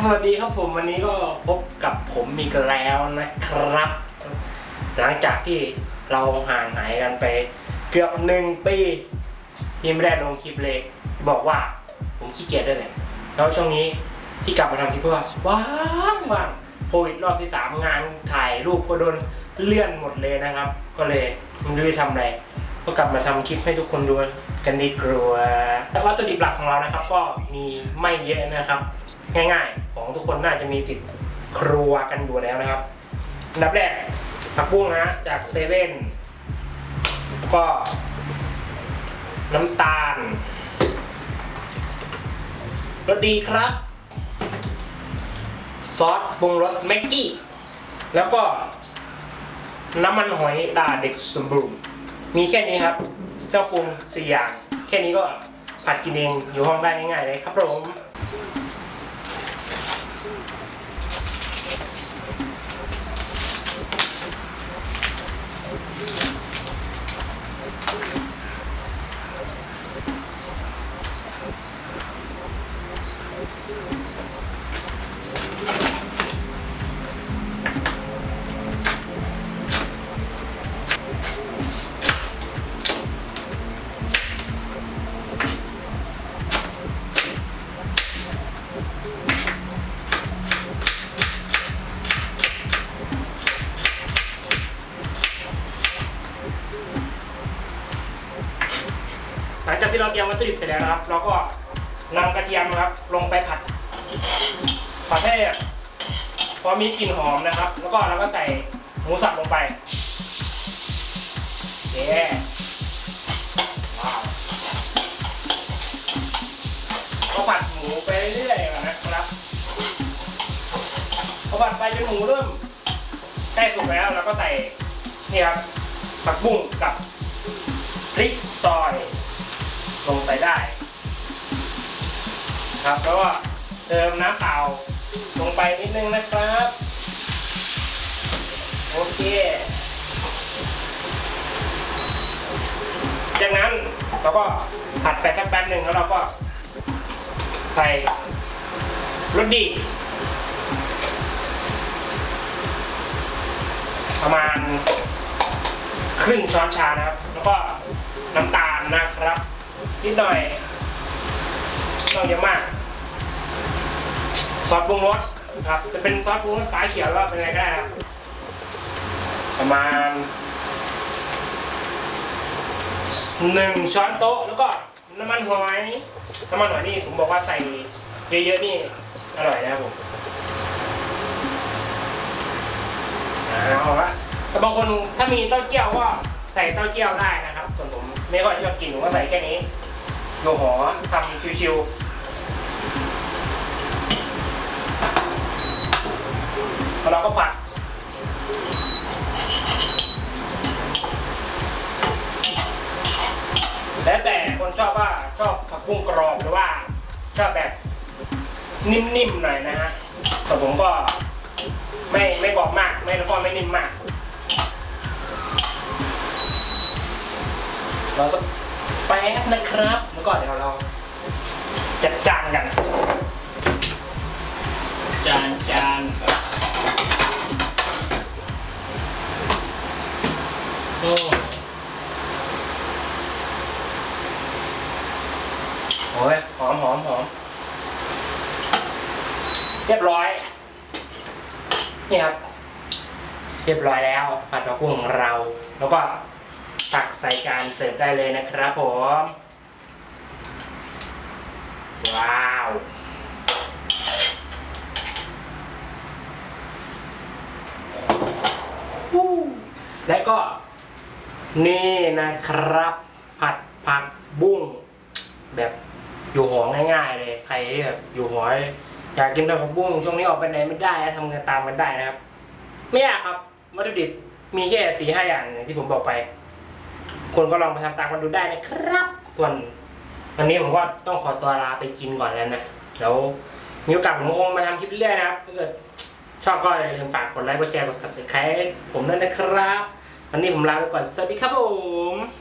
สวัสดีครับผมวันนี้ก็พบกับผมอีกแล้วนะครับ หลังจากที่เราห่างหายกันไป เกือบหนึ่งปีที่ไม่ได้ลงคลิปเลย บอกว่าผมขี้เกียจด้วยแหละแล้วช่วงนี้ที่กลับมาทำคลิปเพราะว่าว่างว่างโควิดรอบที่สามงานถ่ายรูปก็โดนเลื่อนหมดเลยนะครับ ก็เลยไม่รู้จะทำอะไร ก็กลับมาทำคลิปให้ทุกคนดูกันดีกว่าแต่วัตถุดิบหลักของเรานะครับ ก็มีไม่เยอะนะครับ ง่ายๆ ของทุกคนน่าจะมีติดครัวกันอยู่แล้วนะครับอันดับแรกผักบุ้งฮะจากเซเว่นแล้วก็ น้ำตาลรสดีครับ ซอสปรุงรสแม็กกี้ แล้วก็น้ำมันหอยตาเด็กสมบูรณ์ มีแค่นี้ครับเครื่องปรุงสี่อย่าง แค่นี้ก็ผัดกินเองอยู่ห้องได้ง่ายๆเลยครับผม ที่เราเตรียมวัตถุดิบเสร็จแล้วนะครับ เราก็นำกระเทียมนะครับ ลงไปผัด ผัดให้พอมีกลิ่นหอมนะครับ แล้วก็เราก็ใส่หมูสับลงไปเย้ว้าวก็ผัดหมูไปเรื่อยๆนนะครับพอผัดไปจนหมูเริ่มใกล้สุกแล้วเราก็ใส่นี่ครับผักบุ้งกับพริกซอย ลงไปได้ครับแล้วก็เติมน้ำเปล่าลงไปนิดนึงนะครับ โอเค จากนั้นเราก็ผัดไปสักแป๊บหนึ่งแล้วเราก็ใส่รสดีประมาณครึ่งช้อนชานะครับ แล้วก็น้ำตาลนะครับ นิดหน่อยต้องเยอะมาก ซอสปรุงรสครับ จะเป็นซอสปรุงรสฟ้าเขียวก็เป็นไงก็ได้ครับประมาณหนึ่งช้อนโต๊ะแล้วก็น้ำมันหอยน้ำมันหอยนี่ผมบอกว่าใส่เยอะๆนี่อร่อยนะครับผมเอาละแต่บางคนถ้ามีเต้าเจี้ยวก็ใส่เต้าเจี้ยวได้นะครับ ส่วนผมไม่ค่อยชอบกินผมก็ใส่แค่นี้ โย่หอทำชิวๆแล้วเราก็ผัดแล้วแต่คนชอบว่าชอบผักบุ้งกรอบหรือว่าชอบแบบนิ่มๆหน่อยนะฮะแต่ผมก็ไม่ไม่กรอบมาก ไม่แล้วก็ไม่นิ่มมากเราสัก ป๊บนะครับ แล้วก็เดี๋ยวเราจัดจานกัน จานจานอืมโอ้ยหอมหอมหอมเรียบร้อย นี่ครับ เรียบร้อยแล้วผัดผักบุ้งของเรา แล้วก็ ตักใส่จานเสิร์ฟได้เลยนะครับผม ว้าว และก็ นี่นะครับ ผัดผักบุ้งแบบอยู่หอง่าย ๆ เลย ใครที่แบบอยู่หออยากกินผักบุ้งช่วงนี้ออกไปไหนไม่ได้ทำงานตามกันได้นะครับ ไม่ยากครับ วัตถุดิบมีแค่สี่ห้าอย่างที่ผมบอกไป คนก็ลองไปทำตามกันดูได้นะครับ ส่วนวันนี้ผมก็ต้องขอตัวลาไปกินก่อนแล้วนะเดี๋ยวมีโอกาสผมคงมาทำคลิปเรื่อยๆนะครับถ้าเกิดชอบก็อย่าลืมฝากกดไลค์กดแชร์กด subscribe ผมด้วยนะครับ วันนี้ผมลาไปก่อน สวัสดีครับผม